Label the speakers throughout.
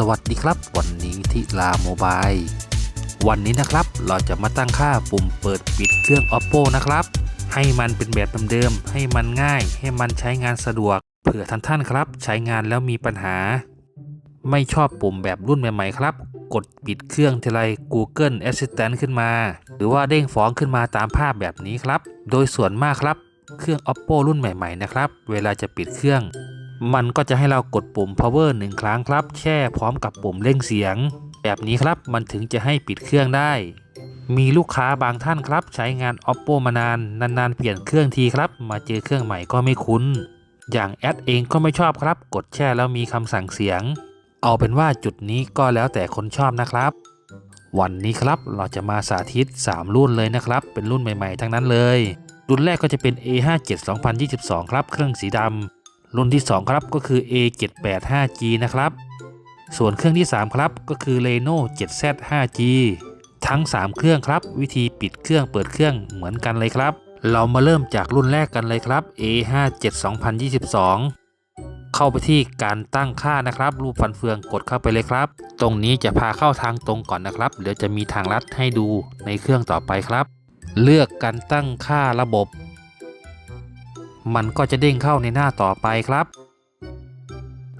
Speaker 1: สวัสดีครับ วันนี้ที่ลาโมบายวันนี้นะครับเราจะมาตั้งค่าปุ่มเปิดปิดเครื่อง oppo นะครับ ให้มันเป็นแบบเดิมๆให้มันง่าย ให้มันใช้งานสะดวก เผื่อท่านท่านครับ ใช้งานแล้วมีปัญหา ไม่ชอบปุ่มแบบรุ่นใหม่ๆครับ กดปิดเครื่องทีไร Google Assistant ขึ้นมา หรือว่าเด้งฟ้องขึ้นมาตามภาพแบบนี้ครับ โดยส่วนมากครับ เครื่อง oppo รุ่นใหม่ๆนะครับ เวลาจะปิดเครื่อง มันก็จะให้เรากดปุ่ม power หนึ่งครั้งครับ แช่พร้อมกับปุ่มเร่งเสียง แบบนี้ครับมันถึงจะให้ปิดเครื่องได้ มีลูกค้าบางท่านครับ ใช้งาน oppo มานานนานๆเปลี่ยนเครื่องทีครับ มาเจอเครื่องใหม่ก็ไม่คุ้น อย่างแอดเองก็ไม่ชอบครับ กดแช่แล้วมีคำสั่งเสียง เอาเป็นว่าจุดนี้ก็แล้วแต่คนชอบนะครับ วันนี้ครับเราจะมาสาธิต 3 รุ่นเลยนะครับ เป็นรุ่นใหม่ๆ ทั้งนั้นเลย รุ่นแรกก็จะเป็น A57 2022 ครับ เครื่องสีดำ รุ่นที่ 2 ครับก็คือ A785G นะครับ ส่วนเครื่องที่ 3 ครับก็คือ Reno 7Z 5G ทั้ง 3 เครื่องครับ วิธีปิดเครื่องเปิดเครื่องเหมือนกันเลยครับ เรามาเริ่มจากรุ่นแรกกันเลยครับ A57 2022 เข้าไปที่การตั้งค่านะครับ รูปฟันเฟืองกดเข้าไปเลยครับ ตรงนี้จะพาเข้าทางตรงก่อนนะครับเดี๋ยวจะมีทางลัดให้ดูในเครื่องต่อไปครับ เลือกการตั้งค่าระบบ มันก็จะเด้งเข้าในหน้าต่อไปครับ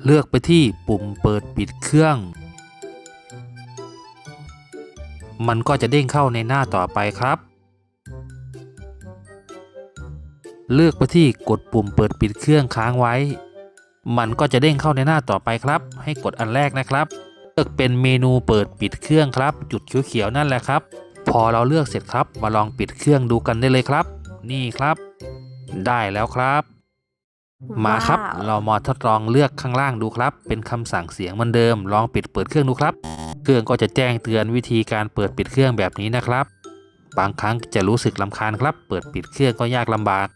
Speaker 1: เลือกไปที่ปุ่มเปิดปิดเครื่อง มันก็จะเด้งเข้าในหน้าต่อไปครับ เลือกไปที่กดปุ่มเปิดปิดเครื่องค้างไว้ มันก็จะเด้งเข้าในหน้าต่อไปครับ ให้กดอันแรกนะครับเลือกเป็นเมนูเปิดปิดเครื่องครับ จุดเขียวๆนั่นแหละครับ พอเราเลือกเสร็จครับ มาลองปิดเครื่องดูกันได้เลยครับ นี่ครับ ได้แล้วครับ มาครับ
Speaker 2: ว้าว
Speaker 1: เรามาทดลองเลือกข้างล่างดูครับ เป็นคำสั่งเสียงเหมือนเดิม ลองปิดเปิดเครื่องดูครับ เครื่องก็จะแจ้งเตือนวิธีการเปิดปิดเครื่องแบบนี้นะครับ บางครั้งจะรู้สึกลำคาญครับ เปิดปิดเครื่องก็ยากลำบาก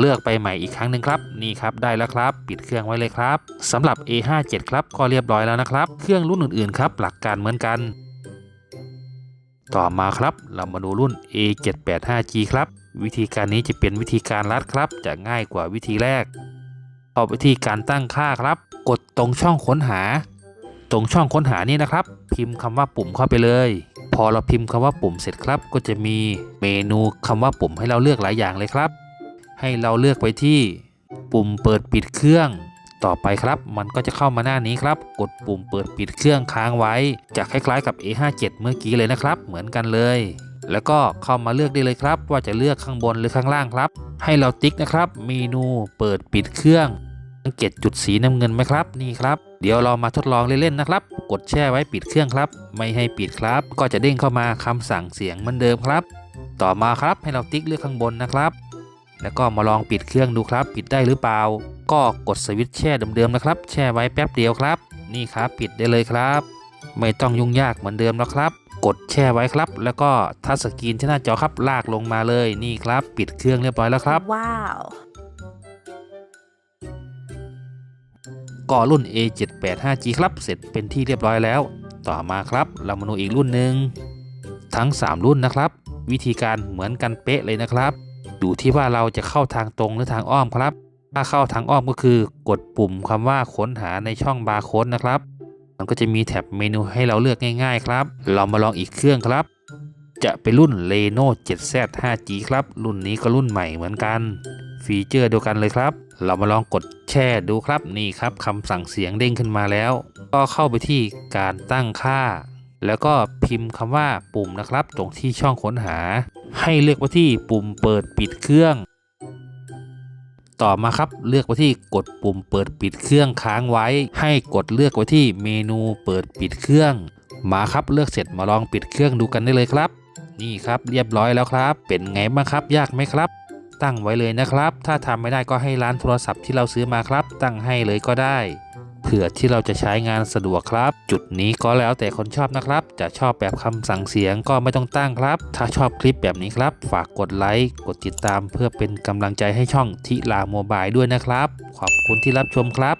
Speaker 1: เลือกไปใหม่อีกครั้งหนึ่งครับ นี่ครับได้แล้วครับ ปิดเครื่องไว้เลยครับสำหรับ A57 ครับก็เรียบร้อยแล้วนะครับ เครื่องรุ่นอื่นๆครับ หลักการเหมือนกัน ต่อมาครับเรามาดูรุ่น A785G ครับ วิธีการนี้จะเป็นวิธีการลัดครับ จะง่ายกว่าวิธีแรกเข้าไปที่การตั้งค่าครับ กดตรงช่องค้นหา ตรงช่องค้นหานี่นะครับ พิมพ์คำว่าปุ่มเข้าไปเลย พอเราพิมพ์คำว่าปุ่มเสร็จครับ ก็จะมีเมนูคำว่าปุ่มให้เราเลือกหลายอย่างเลยครับ ให้เราเลือกไปที่ ปุ่มเปิดปิดเครื่อง ต่อไปครับมันก็จะเข้ามาหน้านี้ครับ กดปุ่มเปิดปิดเครื่องค้างไว้ จะคล้ายๆกับ A57 เมื่อกี้เลยนะครับ เหมือนกันเลย แล้วก็เข้ามาเลือกได้เลยครับ ว่าจะเลือกข้างบนหรือข้างล่างครับ ให้เราติ๊กนะครับเมนูเปิดปิดเครื่องสังเกตจุดสีน้ำเงินไหมครับนี่ครับ เดี๋ยวเรามาทดลองเล่นๆนะครับ กดแช่ไว้ปิดเครื่องครับ ไม่ให้ปิดครับ ก็จะเด้งเข้ามาคำสั่งเสียงเหมือนเดิมครับ ต่อมาครับให้เราติ๊กเลือกข้างบนนะครับ แล้วก็มาลองปิดเครื่องดูครับ ปิดได้หรือเปล่า ก็กดสวิตช์แช่เดิมๆนะครับ แช่ไว้แป๊บเดียวครับ นี่ครับปิดได้เลยครับ ไม่ต้องยุ่งยากเหมือนเดิมแล้วครับ กดแช่ไว้ครับ แล้วก็ทัชสกรีนที่หน้าจอครับลากลงมาเลยนี่ครับ ปิดเครื่องเรียบร้อยแล้วครับ
Speaker 2: ว้าว
Speaker 1: ก็รุ่น A785G ครับ เสร็จเป็นที่เรียบร้อยแล้ว ต่อมาครับเรามาดูอีกรุ่นหนึ่งทั้ง 3 รุ่นนะครับ วิธีการเหมือนกันเป๊ะเลยนะครับ อยู่ที่ว่าเราจะเข้าทางตรงหรือทางอ้อมครับ ถ้าเข้าทางอ้อมก็คือกดปุ่มคำว่าค้นหาในช่องบาร์โค้ดนะครับ มันก็จะมีแท็บเมนูให้เราเลือกง่าย ๆ ครับ เรามาลองอีกเครื่องครับ จะเป็นรุ่น Reno 7Z 5G ครับ รุ่นนี้ก็รุ่นใหม่เหมือนกัน ฟีเจอร์เดียวกันเลยครับ เรามาลองกดแช่ดูครับนี่ครับคำสั่งเสียงเด้งขึ้นมาแล้ว ก็เข้าไปที่การตั้งค่า แล้วก็พิมพ์คำว่าปุ่มนะครับ ตรงที่ช่องค้นหา ให้เลือกไปที่ปุ่มเปิดปิดเครื่อง ต่อมาครับ เลือกไปที่กดปุ่มเปิดปิดเครื่องค้างไว้ ให้กดเลือกไว้ที่เมนูเปิดปิดเครื่อง มาครับเลือกเสร็จมาลองปิดเครื่องดูกันได้เลยครับ นี่ครับเรียบร้อยแล้วครับ เป็นไงบ้างครับ ยากไหมครับ ตั้งไว้เลยนะครับ ถ้าทำไม่ได้ก็ให้ร้านโทรศัพท์ที่เราซื้อมาครับ ตั้งให้เลยก็ได้ เผื่อที่เราจะใช้งานสะดวกครับ จุดนี้ก็แล้วแต่คนชอบนะครับ จะชอบแบบคำสั่งเสียงก็ไม่ต้องตั้งครับ ถ้าชอบคลิปแบบนี้ครับ ฝากกดไลค์กดติดตามเพื่อเป็นกำลังใจให้ช่องทิลาโมบายด้วยนะครับ ขอบคุณที่รับชมครับ